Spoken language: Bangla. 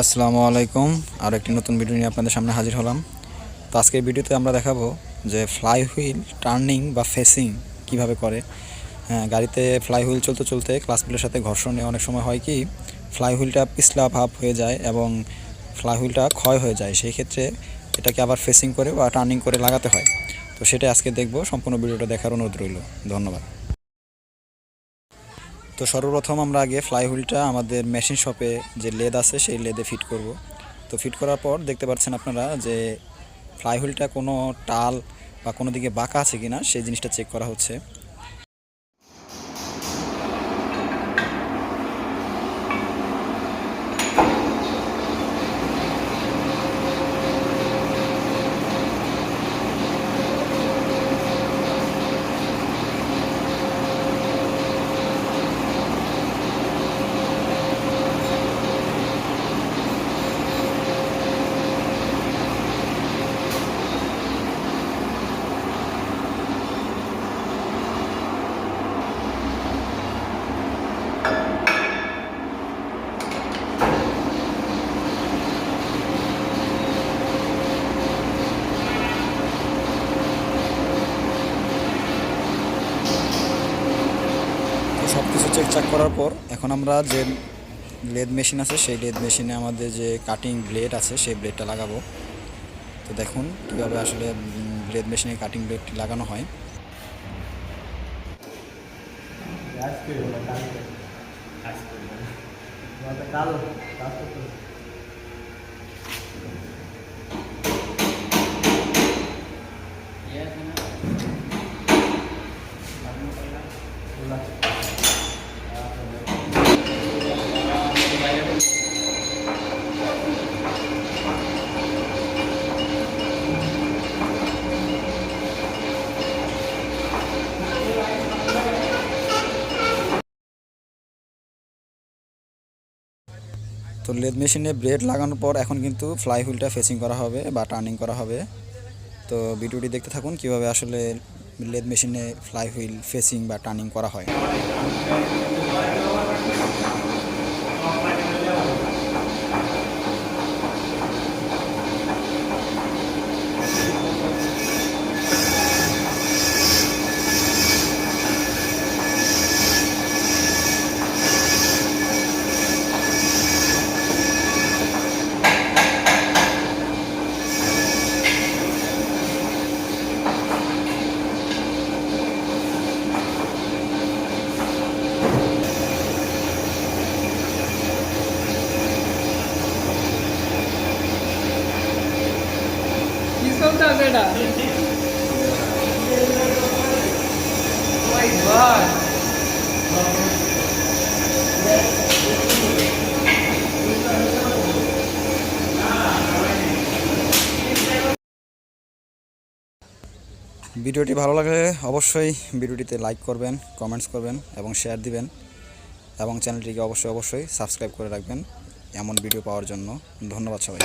আসসালামু আলাইকুম। আর একটি নতুন ভিডিও নিয়ে আপনাদের সামনে হাজির হলাম। তো আজকের ভিডিওতে আমরা দেখাবো যে ফ্লাই হুইল টার্নিং বা ফেসিং কীভাবে করে। হ্যাঁ গাড়িতে ফ্লাই হুইল চলতে চলতে ক্লাসগুলোর সাথে ঘর্ষণে অনেক সময় হয় কি ফ্লাই হুইলটা পিছলা ভাব হয়ে যায় এবং ফ্লাই হুইলটা ক্ষয় হয়ে যায়। সেই ক্ষেত্রে এটাকে আবার ফেসিং করে বা টার্নিং করে লাগাতে হয়। তো সেটা আজকে দেখব। সম্পূর্ণ ভিডিওটা দেখার অনুরোধ রইল। ধন্যবাদ। তো সর্বপ্রথম আমরা আগে ফ্লাই হুইলটা আমাদের মেশিন শপে যে লেদ আছে সেই লেদে ফিট করব। তো ফিট করার পর দেখতে পাচ্ছেন আপনারা যে ফ্লাই হুইলটা কোনো টাল বা কোনো দিকে বাঁকা আছে কি না সেই জিনিসটা চেক করা হচ্ছে। সব কিছু চেক চাক করার পর, এখন আমরা যে লেদ মেশিন আছে, সেই লেদ মেশিনে আমাদের যে কাটিং ব্লেড আছে, সেই ব্লেডটা লাগাবো। তো দেখুন কীভাবে আসলে লেদ মেশিনে কাটিং ব্লেডটি লাগানো হয়। তো লেদ মেশিনে ব্রেড লাগানোর পর এখন কিন্তু ফ্লাই হুইলটা ফেসিং করা হবে বা টার্নিং করা হবে। তো ভিডিওটি দেখতে থাকুন কীভাবে আসলে লেদ মেশিনে ফ্লাই হুইল ফেসিং বা টার্নিং করা হয়। কি চলতেছে এটা। মাই গড ভিডিওটি ভালো লাগলে অবশ্যই ভিডিওটিতে লাইক করবেন কমেন্টস করবেন এবং শেয়ার দিবেন এবং চ্যানেলটিকে অবশ্যই অবশ্যই সাবস্ক্রাইব করে রাখবেন এমন ভিডিও পাওয়ার জন্য। ধন্যবাদ সবাই